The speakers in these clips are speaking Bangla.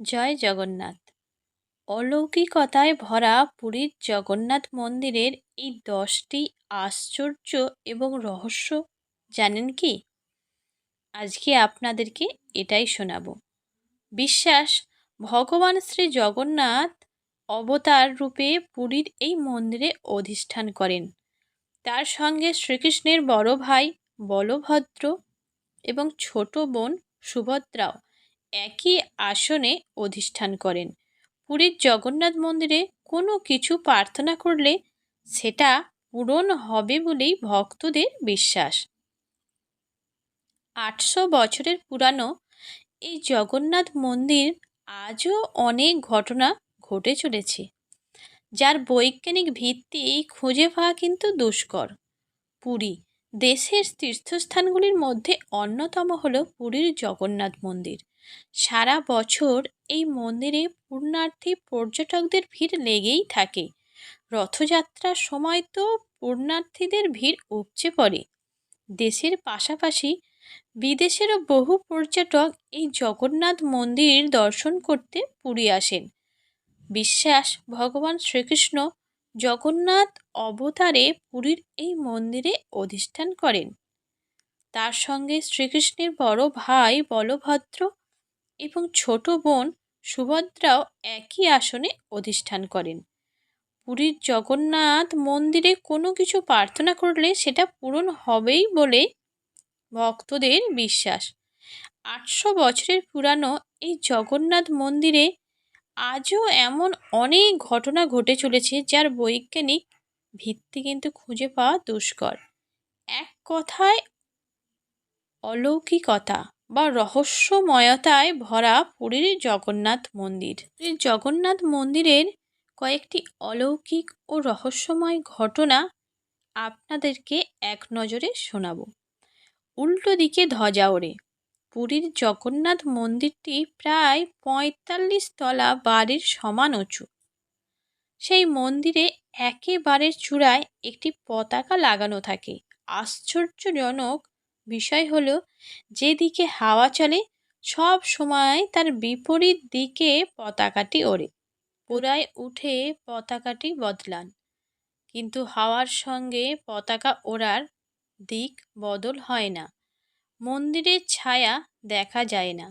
জয় জগন্নাথ। অলৌকিকতায় ভরা পুরীর জগন্নাথ মন্দিরের এই দশটি আশ্চর্য এবং রহস্য জানেন কি? আজকে আপনাদেরকে এটাই শোনাব। বিশ্বাস, ভগবান শ্রী জগন্নাথ অবতার রূপে পুরীর এই মন্দিরে অধিষ্ঠান করেন। তার সঙ্গে শ্রীকৃষ্ণের বড় ভাই বলভদ্র এবং ছোট বোন সুভদ্রাও একই আসনে অধিষ্ঠান করেন। পুরীর জগন্নাথ মন্দিরে কোনো কিছু প্রার্থনা করলে সেটা পূরণ হবে বলেই ভক্তদের বিশ্বাস। আটশো বছরের পুরানো এই জগন্নাথ মন্দির আজও অনেক ঘটনা ঘটে চলেছে, যার বৈজ্ঞানিক ভিত্তি খুঁজে পাওয়া কিন্তু দুষ্কর। পুরী দেশের তীর্থস্থানগুলির মধ্যে অন্যতম হল পুরীর জগন্নাথ মন্দির। সারা বছর এই মন্দিরে পূর্ণার্থী পর্যটকদের ভিড় লেগেই থাকে। রথযাত্রার সময় তো পূর্ণার্থীদের ভিড় উপচে পড়ে। দেশের পাশাপাশি বিদেশেরও বহু পর্যটক এই জগন্নাথ মন্দির দর্শন করতে পুরী আসেন। বিশ্বাস, ভগবান শ্রীকৃষ্ণ জগন্নাথ অবতারে পুরীর এই মন্দিরে অধিষ্ঠান করেন। তার সঙ্গে শ্রীকৃষ্ণের বড় ভাই বলভদ্র এবং ছোট বোন সুভদ্রাও একই আসনে অধিষ্ঠান করেন। পুরীর জগন্নাথ মন্দিরে কোনো কিছু প্রার্থনা করলে সেটা পূরণ হবেই বলে ভক্তদের বিশ্বাস। আটশো বছরের পুরানো এই জগন্নাথ মন্দিরে আজও এমন অনেক ঘটনা ঘটে চলেছে যার বৈজ্ঞানিক ভিত্তি কিন্তু খুঁজে পাওয়া দুষ্কর। এক কথায় অলৌকিকতা। বা রহস্যময়তায় ভরা পুরীর জগন্নাথ মন্দির। এই জগন্নাথ মন্দিরের কয়েকটি অলৌকিক ও রহস্যময় ঘটনা আপনাদেরকে এক নজরে শোনাব। উল্টো দিকে ধ্বজা ওড়ে পুরীর জগন্নাথ মন্দিরটি প্রায় পঁয়তাল্লিশ তলা বাড়ির সমান উঁচু। সেই মন্দিরে একেবারে চূড়ায় একটি পতাকা লাগানো থাকে। আশ্চর্যজনক বিষয় হলো, যেদিকে হাওয়া চলে, সব সময় তার বিপরীত দিকে পতাকাটি ওড়ে। পুরায় উঠে পতাকাটি বদলান। কিন্তু হাওয়ার সঙ্গে পতাকা ওড়ার দিক বদল হয় না। মন্দিরের ছায়া দেখা যায় না।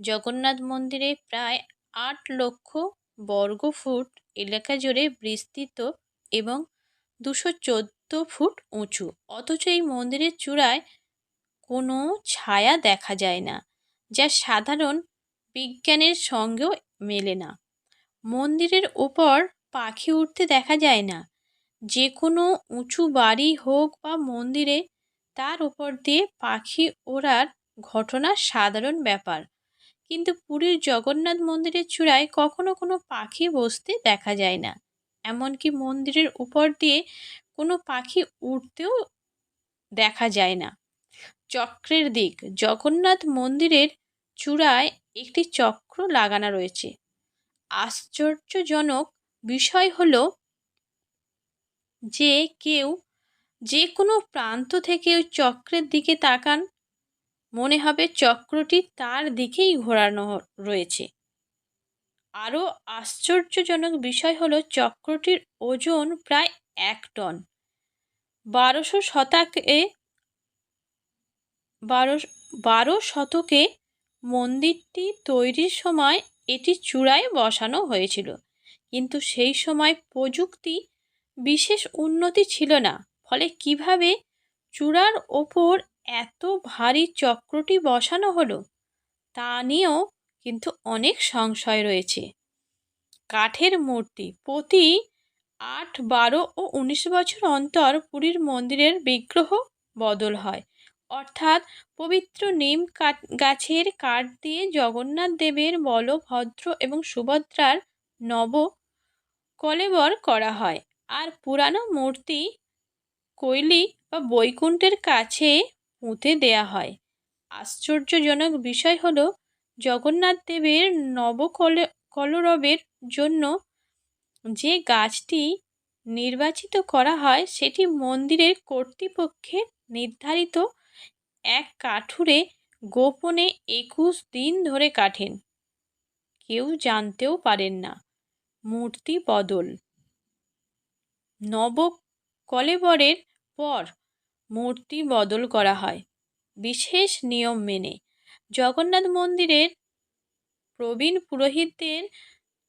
জগন্নাথ মন্দিরে প্রায় আট লক্ষ বর্গফুট এলাকা জুড়ে বিস্তৃত এবং দুশো চোদ্দ ফুট উঁচু। অথচ এই মন্দিরের চূড়ায় কোনো ছায়া দেখা যায় না, যা সাধারণ বিজ্ঞানের সঙ্গেও মেলে না। মন্দিরের ওপর পাখি উঠতে দেখা যায় না। যে কোনো উঁচু বাড়ি হোক বা মন্দিরে, তার উপর দিয়ে পাখি ওড়ার ঘটনা সাধারণ ব্যাপার। কিন্তু পুরীর জগন্নাথ মন্দিরের চূড়ায় কখনো কোনো পাখি বসতে দেখা যায় না। এমনকি মন্দিরের উপর দিয়ে কোনো পাখি উঠতেও দেখা যায় না। চক্রের দিক। জগন্নাথ মন্দিরের চূড়ায় একটি চক্র লাগানো রয়েছে। আশ্চর্যজনক বিষয় হল যে কেউ যে কোনো প্রান্ত থেকে ওই চক্রের দিকে তাকান, মনে হবে চক্রটি তার দিকেই ঘোরানো রয়েছে। আরও আশ্চর্যজনক বিষয় হলো চক্রটির ওজন প্রায় এক টন। বারোশো শতকে বারো বারো শতকে মন্দিরটি তৈরির সময় এটি চূড়ায় বসানো হয়েছিল। কিন্তু সেই সময় প্রযুক্তি বিশেষ উন্নতি ছিল না। ফলে কীভাবে চূড়ার ওপর এত ভারী চক্রটি বসানো হলো, তা নিয়েও কিন্তু অনেক সংশয় রয়েছে। কাঠের মূর্তি প্রতি আট, বারো ও উনিশ বছর অন্তর পুরীর মন্দিরের বিগ্রহ বদল হয়। অর্থাৎ পবিত্র নিম গাছের কাঠ দিয়ে জগন্নাথ দেবের বলভদ্র এবং সুভদ্রার নব কলেবর করা হয়। আর পুরানো মূর্তি, কৈলি বা বৈকুণ্ঠের কাছে পুঁতে দেয়া হয়। আশ্চর্যজনক বিষয় হল, জগন্নাথ দেবের নবকল কলরবের জন্য যে গাছটি নির্বাচিত করা হয়, সেটি মন্দিরের কর্তৃপক্ষের নির্ধারিত এক কাঠুরে গোপনে একুশ দিন ধরে কাটেন। কেউ জানতেও পারেন না। মূর্তি বদল। নব কলেবরের পর মূর্তি বদল করা হয়। বিশেষ নিয়ম মেনে জগন্নাথ মন্দিরের প্রবীণ পুরোহিতদের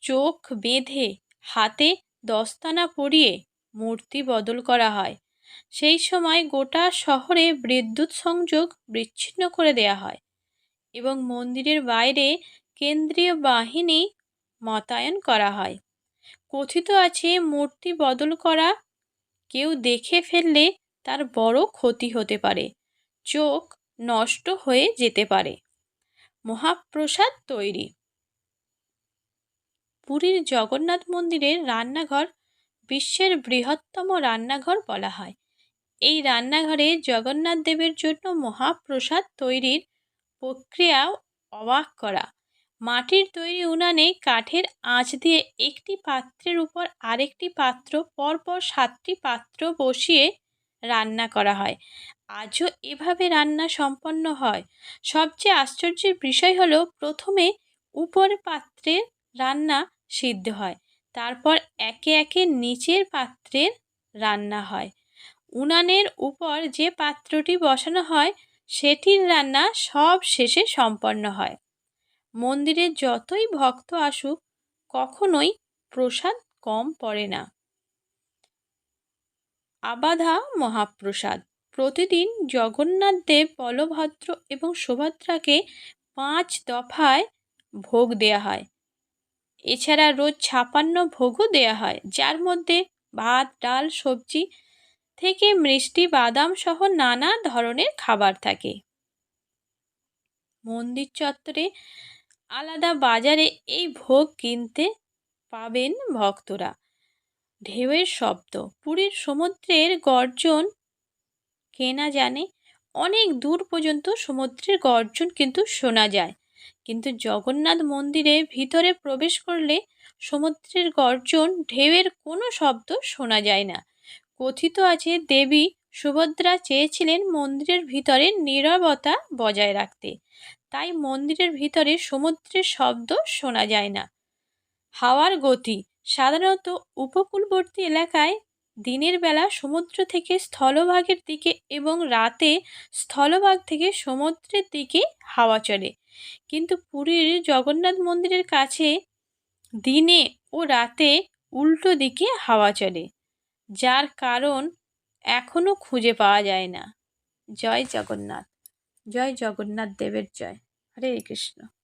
চোখ বেঁধে হাতে দস্তানা পরিয়ে মূর্তি বদল করা হয়। সেই সময় গোটা শহরে বিদ্যুৎ সংযোগ বিচ্ছিন্ন করে দেয়া হয় এবং মন্দিরের বাইরে কেন্দ্রীয় বাহিনী মোতায়েন করা হয়। কথিত আছে, মূর্তি বদল করা, কেউ দেখে ফেললে তার বড় ক্ষতি হতে পারে, চোখ নষ্ট হয়ে যেতে পারে। মহাপ্রসাদ তৈরি। পুরীর জগন্নাথ মন্দিরের রান্নাঘর বিশ্বের বৃহত্তম রান্নাঘর বলা হয়। এই রান্নাঘরে জগন্নাথ দেবের জন্য মহাপ্রসাদ তৈরির প্রক্রিয়া অবাক করা। মাটির তৈরি উনানে কাঠের আঁচ দিয়ে একটি পাত্রের উপর আরেকটি পাত্র, পরপর সাতটি পাত্র বসিয়ে রান্না করা হয়। আজও এভাবে রান্না সম্পন্ন হয়। সবচেয়ে আশ্চর্যের বিষয় হলো, প্রথমে উপর পাত্রের রান্না সিদ্ধ হয়, তারপর একে একে নিচের পাত্রের রান্না হয়। উনানের উপর যে পাত্রটি বসানো হয়, সেটির রান্না সব শেষে সম্পন্ন হয়। মন্দিরে যতই ভক্ত আসুক, কখনোই প্রসাদ কম পড়ে না। আবাধা মহাপ্রসাদ। প্রতিদিন জগন্নাথ দেব, বলভদ্র এবং সুভদ্রাকে পাঁচ দফায় ভোগ দেয়া হয়। এছাড়া রোজ ছাপান্ন ভোগও দেয়া হয়, যার মধ্যে ভাত, ডাল, সবজি থেকে মিষ্টি বাদাম সহ নানা ধরনের খাবার থাকে। মন্দির চত্বরে আলাদা বাজারে এই ভোগ কিনতে পাবেন ভক্তরা। ঢেউয়ের শব্দ, পুরীর সমুদ্রের গর্জন কেনা জানে? অনেক দূর পর্যন্ত সমুদ্রের গর্জন কিন্তু শোনা যায়। কিন্তু জগন্নাথ মন্দিরে ভিতরে প্রবেশ করলে সমুদ্রের গর্জন, ঢেউয়ের কোনো শব্দ শোনা যায় না। কথিত আছে, দেবী সুভদ্রা চেয়েছিলেন মন্দিরের ভিতরে নীরবতা বজায় রাখতে। তাই মন্দিরের ভিতরে সমুদ্রের শব্দ শোনা যায় না। হাওয়ার গতি, সাধারণত উপকূলবর্তী এলাকায় দিনের বেলা সমুদ্র থেকে স্থলভাগের দিকে এবং রাতে স্থলভাগ থেকে সমুদ্রের দিকে হাওয়া চলে। কিন্তু পুরীর জগন্নাথ মন্দিরের কাছে দিনে ও রাতে উল্টো দিকে হাওয়া চলে। যার কারণ এখনও খুঁজে পাওয়া যায় না। জয় জগন্নাথ। জয় জগন্নাথ দেবের জয়। হরে কৃষ্ণ।